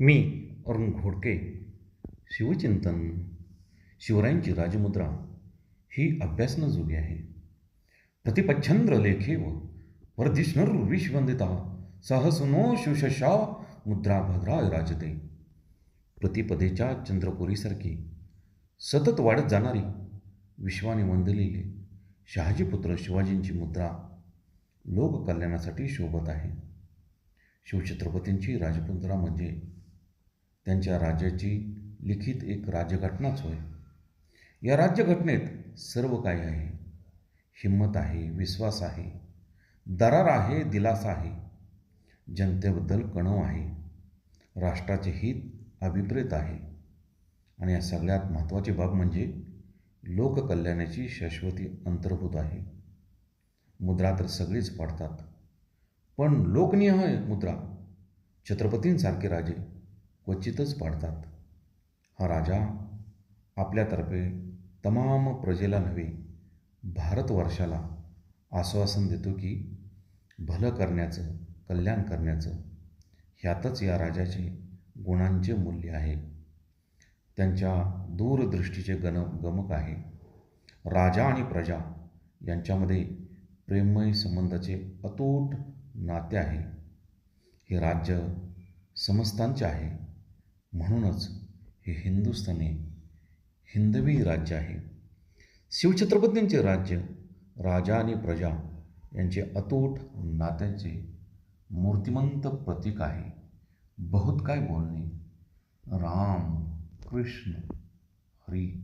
मी, अरुण घोडके. शिवचिंतन, शिवरायांची राजमुद्रा, ही अभ्यासनाजोगी आहे. प्रतिपच्छंद्र लेखेव वर्धिष्णुर विश्वंदिता, सहसुनो शिवशशा मुद्रा भद्राय राजते. प्रतिपदेच्या चंद्रपुरीसारखी सतत वाढत जाणारी विश्वाने वंदलेली शहाजीपुत्र शिवाजींची मुद्रा लोककल्याणासाठी शोभत आहे. शिवछत्रपतींची राजमुद्रा म्हणजे त्यांच्या राज्याची लिखित एक राज्यघटनाच होय. या राज्यघटनेत सर्व काही आहे. हिंमत आहे विश्वास आहे दरार आहे दिलासा आहे. जनतेबद्दल कणव आहे. राष्ट्राचे हित अभिप्रेत आहे. आणि या सगळ्यात महत्त्वाची बाब म्हणजे लोककल्याणाची शाश्वती अंतर्भूत आहे. मुद्रा तर सगळीच पाडतात. पण लोकनिहाय मुद्रा छत्रपतींसारखे राजे क्वचितच पाडतात. हा राजा आपल्यातर्फे तमाम प्रजेला नव्हे भारतवर्षाला आश्वासन देतो की भलं करण्याचं कल्याण करण्याचं ह्यातच या राजाचे गुणांचे मूल्य आहे. त्यांच्या दूरदृष्टीचे गण गमक आहे. राजा आणि प्रजा यांच्यामध्ये प्रेममय संबंधाचे अतूट नाते आहे. हे राज्य समस्तांचे आहे. म्हणूनच हे हिंदुस्थानी हिंदवी राज्य आहे. शिवछत्रपतींचे राज्य राजा आणि प्रजा यांचे अतूट नात्याचे मूर्तिमंत प्रतीक आहे. बहुत काय बोलणे? राम कृष्ण हरी